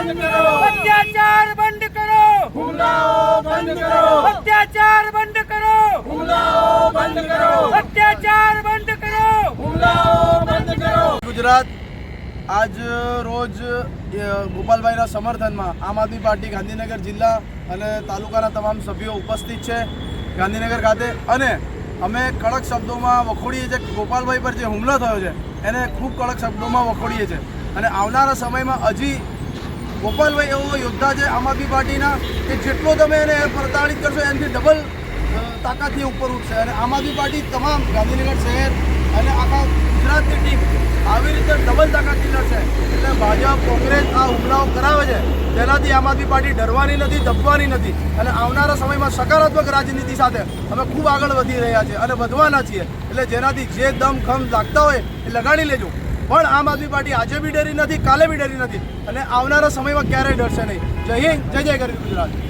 બંધ કરો. અત્યાચાર બંધ કરો. હુમલાઓ બંધ કરો. અત્યાચાર બંધ કરો. હુમલાઓ બંધ કરો. અત્યાચાર બંધ કરો. હુમલાઓ બંધ કરો. ગુજરાત આજ રોજ ગોપાલભાઈના સમર્થનમાં આમ આદમી પાર્ટી ગાંધીનગર જિલ્લા અને તાલુકાના તમામ સભ્યો ઉપસ્થિત છે ગાંધીનગર ખાતે. અને અમે કડક શબ્દોમાં વખોડીએ છીએ. કે ગોપાલભાઈ પર જે હુમલો થયો છે એને ખૂબ કડક શબ્દોમાં વખોડીએ છીએ. અને આવનારા સમયમાં હજી ગોપાલભાઈ, એવો યોદ્ધા છે આમ આદમી પાર્ટીના કે જેટલો તમે એને પ્રતાડિત કરશો, એનાથી ડબલ તાકાતથી ઉપર ઉઠશે. અને આમ આદમી પાર્ટી તમામ ગાંધીનગર શહેર અને આખા ગુજરાતની ટીમ આવી રીતે ડબલ તાકાતથી લડશે. એટલે ભાજપ, કોંગ્રેસ આ હુમલાઓ કરાવે છે, તેનાથી આમ આદમી પાર્ટી ડરવાની નથી દબવાની નથી. અને આવનારા સમયમાં સકારાત્મક રાજનીતિ સાથે અમે ખૂબ આગળ વધી રહ્યા છીએ અને વધવાના છીએ. એટલે જેનાથી જે દમ ખમ લાગતા હોય એ લગાડી લેજો. પણ આમ આદમી પાર્ટી આજે બી ડરી નથી, કાલે બી ડરી નથી. અને આવનારા સમયમાં ક્યારેય ડરશે નહીં. જય હિન્દ, જય જય ગરીબ ગુજરાત.